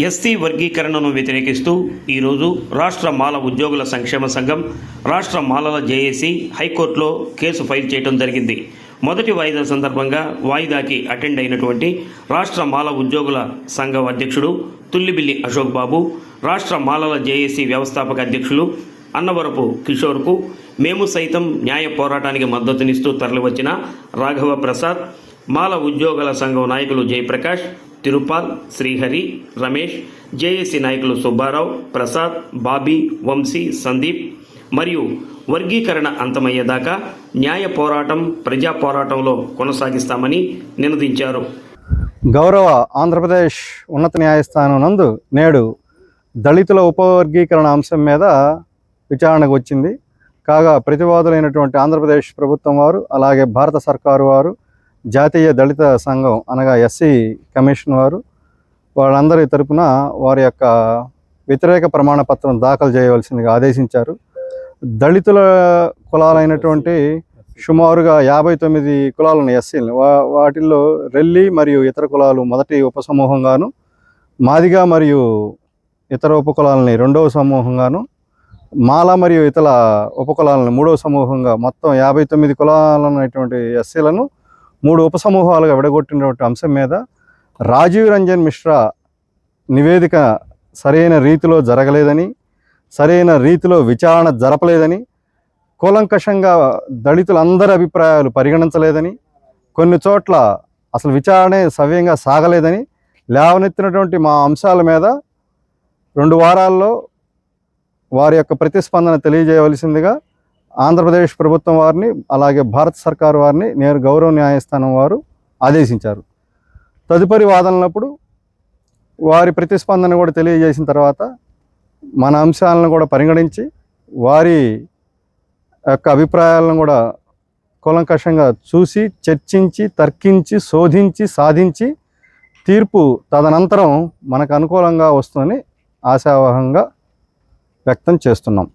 SC వర్గీకరణను వ్యతిరేకిస్తూ ఈరోజు రాష్ట్ర మాల ఉద్యోగుల సంక్షేమ సంఘం రాష్ట్ర మాలల జేఏసీ హైకోర్టులో కేసు ఫైల్ చేయడం జరిగింది. మొదటి వాయిదా సందర్భంగా వాయిదాకి అటెండ్ అయినటువంటి రాష్ట్ర మాల ఉద్యోగుల సంఘం అధ్యక్షుడు తుల్లిబిల్లి అశోక్ బాబు రాష్ట్ర మాలల జేఏసీ వ్యవస్థాపక అధ్యక్షులు అన్నవరపు కిషోర్కు మేము సైతం న్యాయ పోరాటానికి మద్దతునిస్తూ తరలివచ్చిన రాఘవ ప్రసాద్ మాల ఉద్యోగుల సంఘం నాయకులు జయప్రకాష్ తిరుపాల్ శ్రీహరి రమేష్ జేఏసీ నాయకులు సుబ్బారావు ప్రసాద్ బాబీ వంశీ సందీప్ మరియు వర్గీకరణ అంతమయ్యేదాకా న్యాయ పోరాటం ప్రజా పోరాటంలో కొనసాగిస్తామని నినదించారు. గౌరవ ఆంధ్రప్రదేశ్ ఉన్నత న్యాయస్థానం నందు నేడు దళితుల ఉపవర్గీకరణ అంశం మీద విచారణకు వచ్చింది. కాగా ప్రతివాదులైనటువంటి ఆంధ్రప్రదేశ్ ప్రభుత్వం వారు అలాగే భారత సర్కారు వారు జాతీయ దళిత సంఘం అనగా ఎస్సీ కమిషన్ వారు వాళ్ళందరి తరపున వారి యొక్క వ్యతిరేక ప్రమాణ పత్రం దాఖలు చేయవలసిందిగా ఆదేశించారు. దళితుల కులాలైనటువంటి సుమారుగా యాభై తొమ్మిది కులాలు ఉన్నాయి ఎస్సీలు. వా వాటిల్లో రెల్లి మరియు ఇతర కులాలు మొదటి ఉపసమూహంగాను మాదిగ మరియు ఇతర ఉపకులాలని రెండవ సమూహంగాను మాల మరియు ఇతర ఉపకులాలను మూడవ సమూహంగా మొత్తం యాభై తొమ్మిది కులాలైనటువంటి ఎస్సీలను మూడు ఉపసమూహాలుగా విడగొట్టినటువంటి అంశం మీద రాజీవ్ రంజన్ మిశ్రా నివేదిక సరైన రీతిలో జరగలేదని సరైన రీతిలో విచారణ జరపలేదని కూలంకషంగా దళితులందరి అభిప్రాయాలు పరిగణించలేదని కొన్ని చోట్ల అసలు విచారణే సవ్యంగా సాగలేదని లేవనెత్తినటువంటి మా అంశాల మీద రెండు వారాల్లో వారి యొక్క ప్రతిస్పందన తెలియజేయవలసిందిగా ఆంధ్రప్రదేశ్ ప్రభుత్వం వారిని అలాగే భారత సర్కారు వారిని నేరు గౌరవ న్యాయస్థానం వారు ఆదేశించారు. తదుపరి వాదనలప్పుడు వారి ప్రతిస్పందన కూడా తెలియజేసిన తర్వాత మన అంశాలను కూడా పరిగణించి వారి యొక్క అభిప్రాయాలను కూడా కూలంకషంగా చూసి చర్చించి తర్కించి శోధించి సాధించి తీర్పు తదనంతరం మనకు అనుకూలంగా వస్తుందని ఆశావహంగా వ్యక్తం చేస్తున్నాం.